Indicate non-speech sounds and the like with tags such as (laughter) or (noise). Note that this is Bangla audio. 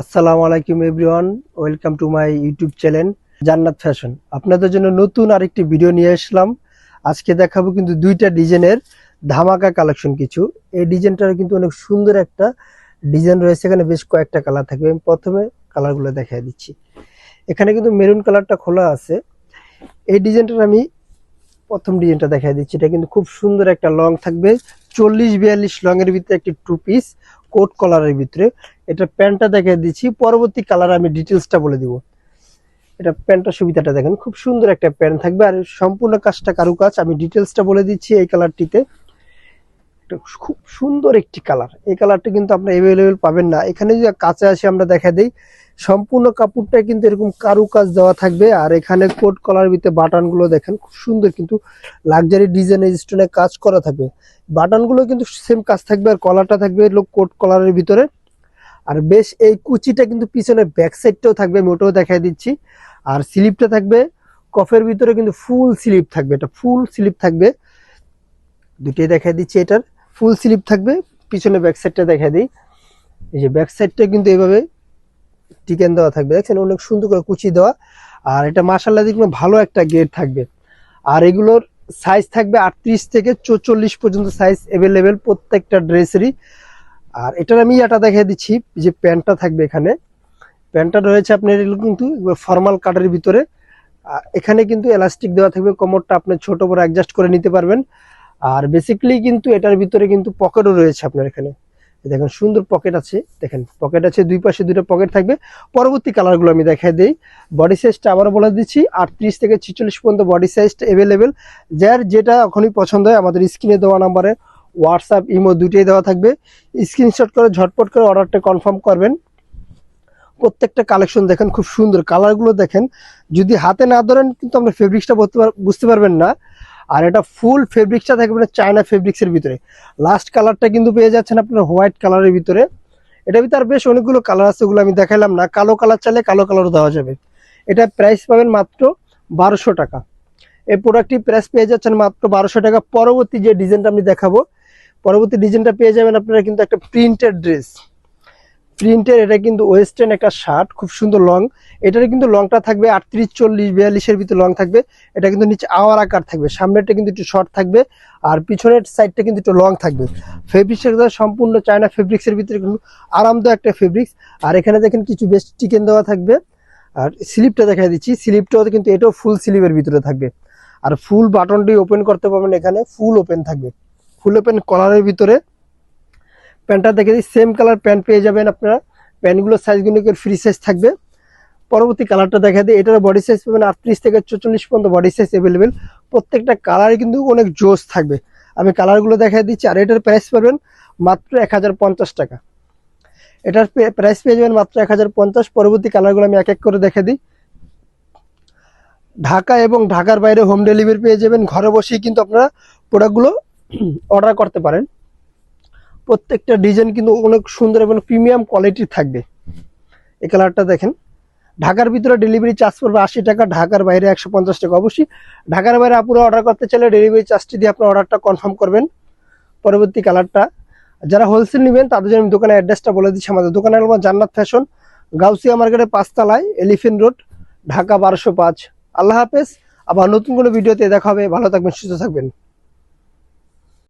আসসালামু আলাইকুম everyone, welcome to my YouTube channel Jannat fashion. আপনাদের জন্য নতুন আরেকটি ভিডিও নিয়ে আসলাম আজকে দেখাবো কিন্তু দুইটা ডিজাইনের ধামাকা কালেকশন কিছু। এই ডিজাইনটার কিন্তু অনেক সুন্দর একটা ডিজাইন রয়েছে। এখানে বেশ কয়েকটা কালার থাকবে। আমি প্রথমে কালারগুলো দেখাই দিচ্ছি। এখানে কিন্তু মেরুন কালারটা খোলা আছে। এই ডিজাইনটার আমি প্রথম ডিজাইনটা দেখাই দিচ্ছি। এটা কিন্তু খুব সুন্দর একটা লং থাকবে। চল্লিশ বিয়াল্লিশ লংয়ের ভিতরে একটি টু পিস কোট কলারের ভিতরে। এটা প্যান্টটা দেখাই দিচ্ছি। পরবর্তী কালার আমি ডিটেলসটা বলে দিব। এটা প্যান্টের সুবিধাটা দেখেন, খুব সুন্দর একটা প্যান্ট থাকবে। আর সম্পূর্ণ কাজটা কারুকাজ, আমি ডিটেলসটা বলে দিচ্ছি এই কালারটিতে খুব সুন্দর একটি কালার এই কালারটা কিন্তু আপনার অ্যাভেলেবেল পাবেন না। এখানে যে কাছে আসে আমরা দেখা দিই, সম্পূর্ণ কাপড়টা কিন্তু এরকম কারুকাজ দেওয়া থাকবে। আর এখানে কোট কলার ভিতরে বাটনগুলো দেখেন, খুব সুন্দর কিন্তু লাক্সারি ডিজাইনের স্টোনে কাজ করা থাকবে। বাটনগুলো কিন্তু সেম কাজ থাকবে, আর কলারটা থাকবে লোক কোট কলারের ভিতরে। আর বেশ এই কুচিটা কিন্তু পিছনে ব্যাক সাইডটাও থাকবে, আমি ওটাও দেখাই দিচ্ছি। আর স্লিপটা থাকবে, কফের ভিতরে কিন্তু ফুল স্লিপ থাকবে, এটা ফুল স্লিপ থাকবে। দুটোই দেখাই দিচ্ছি এটার ফুল স্লিপ থাকবে, পিছনে ব্যাক সাইডটা দেখাই দিই। এই যে ব্যাক সাইডটা কিন্তু এইভাবে টিকেন দেওয়া থাকবে, দেখছেন? অনেক সুন্দর করে কুচি দেওয়া। আর এটা মাসাল্লাহ দেখবেন ভালো একটা গেট থাকবে। আর এগুলোর সাইজ থাকবে আটত্রিশ থেকে চৌচল্লিশ পর্যন্ত সাইজ অ্যাভেলেবেল প্রত্যেকটা ড্রেসেরই আর এটার আমি এটা দেখিয়ে দিচ্ছি যে প্যান্টটা থাকবে এখানে। প্যান্টটা রয়েছে আপনার, এগুলো কিন্তু ফর্মাল কাটের ভিতরে। এখানে কিন্তু এলাস্টিক দেওয়া থাকবে, কোমরটা আপনি ছোট বড় অ্যাডজাস্ট করে নিতে পারবেন। আর বেসিক্যালি কিন্তু এটার ভিতরে কিন্তু পকেটও রয়েছে আপনার এখানে। দেখেন, সুন্দর পকেট আছে, দেখেন পকেট আছে, দুই পাশে দুটো পকেট থাকবে। পরবর্তী কালারগুলো আমি দেখাই দিই। বডি সাইজটা আবার বলে দিচ্ছি, আটত্রিশ থেকে ছিচল্লিশ পর্যন্ত বডি সাইজটা অ্যাভেলেবেল যার যেটা এখনই পছন্দ হয়, আমাদের স্ক্রিনে দেওয়া নাম্বারে হোয়াটসঅ্যাপ ইমো দুটোই দেওয়া থাকবে। স্ক্রিনশট করে, ঝটপট করে অর্ডারটা কনফার্ম করবেন। প্রত্যেকটা কালেকশন দেখেন, খুব সুন্দর। কালারগুলো দেখেন, যদি হাতে না ধরেন কিন্তু আমরা ফেব্রিক্সটা বুঝতে পারবেন না। আর এটা ফুল ফেব্রিক্সটা থাকবে না চায়না ফেব্রিক্সের ভিতরে। লাস্ট কালারটা কিন্তু পেয়ে যাচ্ছেন আপনার হোয়াইট কালারের ভিতরে। এটা ভিতরে বেশ অনেকগুলো কালার আছে, ওগুলো আমি দেখালাম না। কালো কালার চাইলে কালো কালার দেওয়া যাবে। এটা প্রাইস পাবেন মাত্র বারোশো টাকা। এই প্রোডাক্টটি প্রাইস পেয়ে যাচ্ছেন মাত্র বারোশো টাকা। পরবর্তী যে ডিজাইনটা আমি দেখাবো পরবর্তী ডিজাইনটা পেয়ে যাবেন আপনারা কিন্তু একটা প্রিন্টেড ড্রেস। প্রিন্টের এটা কিন্তু ওয়েস্টার্ন একটা শার্ট, খুব সুন্দর লং। এটার কিন্তু লংটা থাকবে আটত্রিশ, চল্লিশ, বিয়াল্লিশের ভিতরে লং থাকবে। এটা কিন্তু নিচে আওয়ার আকার থাকবে, সামনেরটা কিন্তু একটু শর্ট থাকবে আর পিছনের সাইডটা কিন্তু একটু লং থাকবে। ফেব্রিক্সের সম্পূর্ণ চায়না ফেব্রিক্সের ভিতরে কিন্তু আরামদায়ক একটা ফেব্রিক্স। আর এখানে দেখেন কিছু বেশ চিকেন দেওয়া থাকবে। আর স্লিপটা দেখা দিচ্ছি, স্লিপটাও কিন্তু এটাও ফুল স্লিপের ভিতরে থাকবে। আর ফুল বাটনটি ওপেন করতে পারবেন এখানে, ফুল ওপেন থাকবে। ফুল ওপেন কলারের ভিতরে। প্যান্টটা দেখে দিই সেম কালার প্যান্ট পেয়ে যাবেন আপনারা। প্যান্টগুলোর সাইজগুলো ফ্রি সাইজ থাকবে। পরবর্তী কালারটা দেখা দিই এটার বডি সাইজ পাবেন আটত্রিশ থেকে চল্লিশ পর্যন্ত বডি সাইজ অ্যাভেলেবেল প্রত্যেকটা কালারে কিন্তু অনেক জোস থাকবে। আমি কালারগুলো দেখাই দিচ্ছি, আর এটার প্রাইস পাবেন মাত্র এক হাজার পঞ্চাশ টাকা। এটার প্রাইস পেয়ে যাবেন মাত্র এক হাজার পঞ্চাশ। পরবর্তী কালারগুলো আমি এক এক করে দেখে দিই। ঢাকা এবং ঢাকার বাইরে হোম ডেলিভারি পেয়ে যাবেন। ঘরে বসেই কিন্তু আপনারা প্রোডাক্টগুলো (clears throat) অর্ডার করতে পারেন। প্রত্যেকটা ডিজাইন কিন্তু অনেক সুন্দর এবং প্রিমিয়াম কোয়ালিটির থাকবে। এই কালারটা দেখেন। ঢাকার ভিতরে ডেলিভারি চার্জ পড়বে আশি টাকা, ঢাকার বাইরে একশো পঞ্চাশ টাকা। অবশ্যই ঢাকার বাইরে আপুরা অর্ডার করতে চাইলে ডেলিভারি চার্জটি দিয়ে আপনার অর্ডারটা কনফার্ম করবেন। পরবর্তী কালারটা যারা হোলসেল নেবেন, তাদের জন্য আমি দোকানের অ্যাড্রেসটা বলে দিচ্ছি। আমাদের দোকানের নাম জান্নাত ফ্যাশন গাউসিয়া মার্কেটের পাঁচতলায় এলিফেন্ট রোড ঢাকা বারোশো পাঁচ। আল্লাহ হাফেজ। আবার নতুন কোনো ভিডিওতে দেখা হবে। ভালো থাকবেন, সুস্থ থাকবেন।